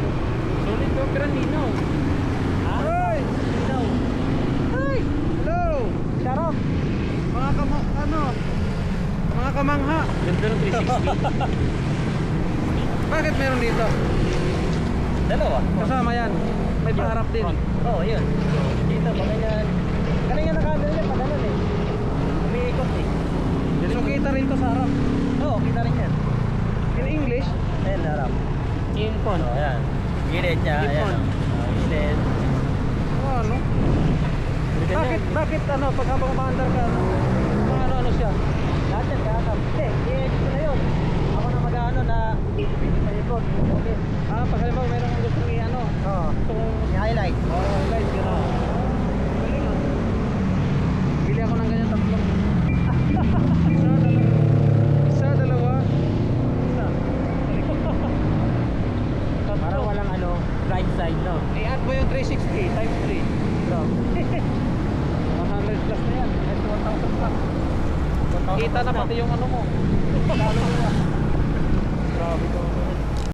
Solid daw, pero linaw. Ha? Ay! Linaw. Ay! Hello! Sarap! Mga kama... ano? Mga kamangha. Ganda ng 360. Bakit meron dito? Dalawa. Kasama yan. May paharap din. Oo, oh, yun. Dito, baka yan. Kanina nakagano yan, pagano eh. Umiikot eh. So kita rin to sa harap. Infon. Oo, ayan. Gilid niya, ayan. Ipon. oh. Ah, Gilid. Oh, ano? Ganyan. Bakit, bakit ano, pag habang umaandar ka, ano, ano, ano siya? Lahat yan, kakap. Hindi, i-edit ko na yun. Ako na mag-ano na i-ikot. Okay. Ah, pag side, no? I-add mo yung 360 times 3. So, 100 plus na yan. Yes, 1,000 plus. 1,000 Kita na pati yung ano mo. Lalo to.